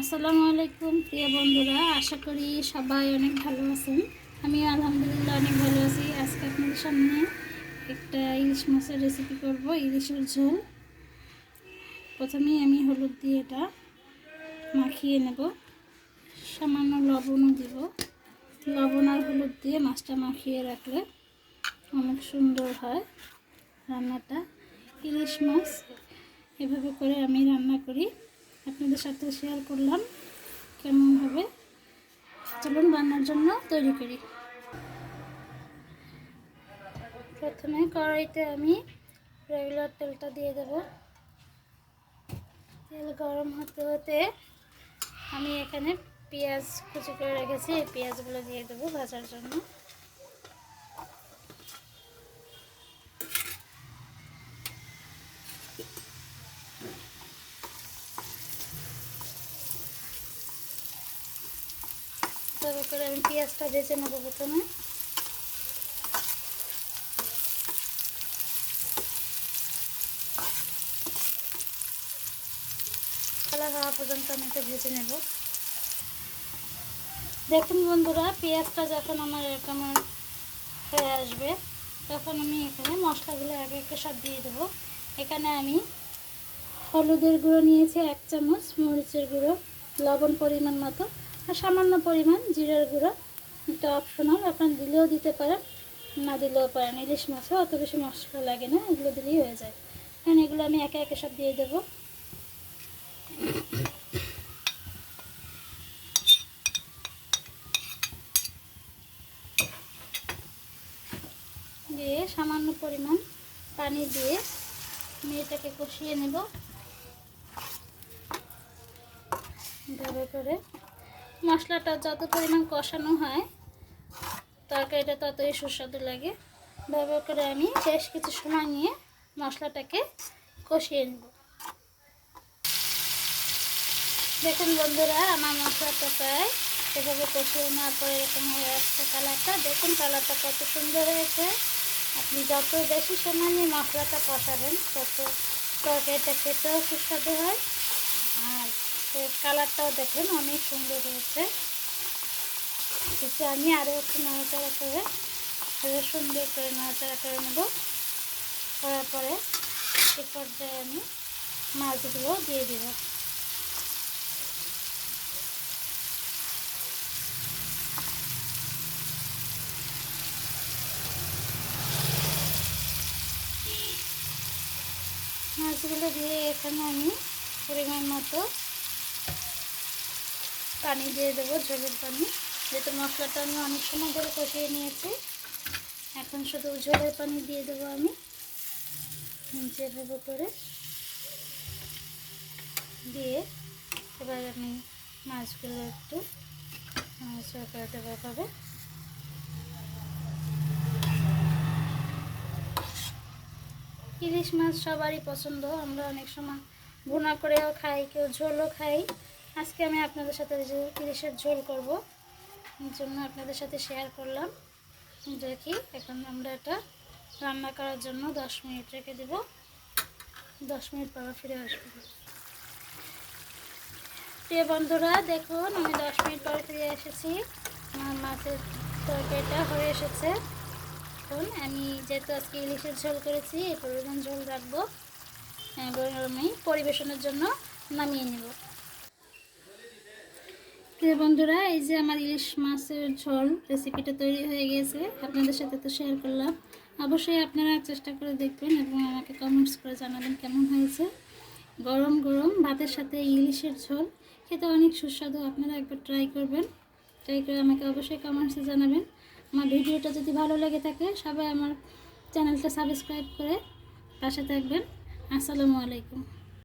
আসসালামু আলাইকুম, প্রিয় বন্ধুরা। আশা করি সবাই অনেক ভালো আছেন। আমি আলহামদুলিল্লাহ অনেক ভালো আছি। আজকে আপনাদের সামনে একটা ইলিশ মাছের রেসিপি করব, ইলিশের ঝোল। প্রথমেই আমি হলুদ দিয়ে এটা মাখিয়ে নেব। সামান্য লবণও দিব। লবণ আর হলুদ দিয়ে মাছটা মাখিয়ে রাখলে অনেক সুন্দর হয় রান্নাটা। ইলিশ মাছ এভাবে করে আমি রান্না করি। আপনাদের সাথে শেয়ার করলাম কেমন হবে। চলুন রান্নার জন্য তৈরি করি। প্রথমে কড়াইতে আমি রেগুলার তেলটা দিয়ে দেব। তেল গরম হতে হতে আমি এখানে পেঁয়াজ কুচি করে রেখেছি। এই পেঁয়াজগুলো দিয়ে দেবো ভাজার জন্য। তবে করে আমি পেঁয়াজটা ভেজে নেব প্রথমে। কালার হওয়া পর্যন্ত আমি এটা ভেজে নেব। দেখুন বন্ধুরা, পেঁয়াজটা যখন আমার এরকম হয়ে আসবে, তখন আমি এখানে মশলাগুলো একে একে সব দিয়ে দেবো। এখানে আমি হলুদের গুঁড়ো নিয়েছি এক চামচ, মরিচের গুঁড়ো, লবণ পরিমাণ মতো। আর সামান্য পরিমাণ জিরার গুঁড়ো। এটা অপশনাল আপনার দিলেও দিতে পারেন, না দিলেও পারেন। ইলিশ মাছে অত বেশি মশলা লাগে না, এগুলো দিলেই হয়ে যায়। কারণ এগুলো আমি একে একে সব দিয়ে দেবো। দিয়ে সামান্য পরিমাণ পানি দিয়ে আমি এটাকে কষিয়ে নেব। এভাবে করে মশলাটা যত পরিমাণ কষানো হয়, তরকারিটা ততই সুস্বাদু লাগে। ব্যবহার করে আমি বেশ কিছু সময় নিয়ে মশলাটাকে কষিয়ে নেব। দেখুন বন্ধুরা, আমার মশলাটা প্রায় এভাবে কষিয়ে নেওয়ার পরে এরকম হয়ে আসছে কালারটা। দেখুন কালারটা কত সুন্দর হয়েছে। আপনি যত বেশি সময় নিয়ে মশলাটা কষাবেন, তত তরকারিটা খেতেও সুস্বাদু হয়। আর এর কালারটাও দেখেন অনেক সুন্দর হয়েছে। কিন্তু আমি আরও একটু নাড়াচাড়া করে আরও সুন্দর করে নাড়াচাড়া করে নেব। করার পরে এ পর্যায়ে আমি মাছগুলো দিয়ে দেব। মাছগুলো দিয়ে এখানে আমি পরিমাণ মতো পানি দিয়ে দেবো ঝোলের পানি। যেহেতু মশলাটা আমি অনেক সময় ধরে কষিয়ে নিয়েছি, এখন শুধু ঝোলের পানি দিয়ে দেবো আমি। যেভাবে করে। দিয়ে এবার আমি মাছগুলো একটু নাড়াচাড়া করে দেবো ইলিশ মাছ সবারই পছন্দ, আমরা অনেক সময় ভুনা করেও খাই, কেউ ঝোলও খাই। আজকে আমি আপনাদের সাথে ইলিশের ঝোল করব। এর জন্য আপনাদের সাথে শেয়ার করলাম। দেখি, এখন আমরা এটা রান্না করার জন্য দশ মিনিট রেখে দেব। দশ মিনিট পর ফিরে আসব। প্রিয় বন্ধুরা, দেখুন, আমি দশ মিনিট পরে ফিরে এসেছি। আমার মাছের তরকারিটা হয়ে এসেছে। এখন আমি যেহেতু আজকে ইলিশের ঝোল করেছি এই পরিমাণ ঝোল রাখব। এবং আমি পরিবেশনের জন্য নামিয়ে নেব। প্রিয় বন্ধুরা, এই যে আমার ইলিশ মাছের ঝোল রেসিপিটা তৈরি হয়ে গিয়েছে আপনাদের সাথে তো শেয়ার করলাম। অবশ্যই আপনারা চেষ্টা করে দেখবেন এবং আমাকে কমেন্টস করে জানাবেন কেমন হয়েছে। গরম গরম ভাতের সাথে ইলিশের ঝোল, খেতে অনেক সুস্বাদু। আপনারা একবার ট্রাই করবেন। ট্রাই করে আমাকে অবশ্যই কমেন্টসে জানাবেন। আমার ভিডিওটা যদি ভালো লেগে থাকে, সবাই আমার চ্যানেলটা সাবস্ক্রাইব করে পাশে থাকবেন। আসসালামু আলাইকুম।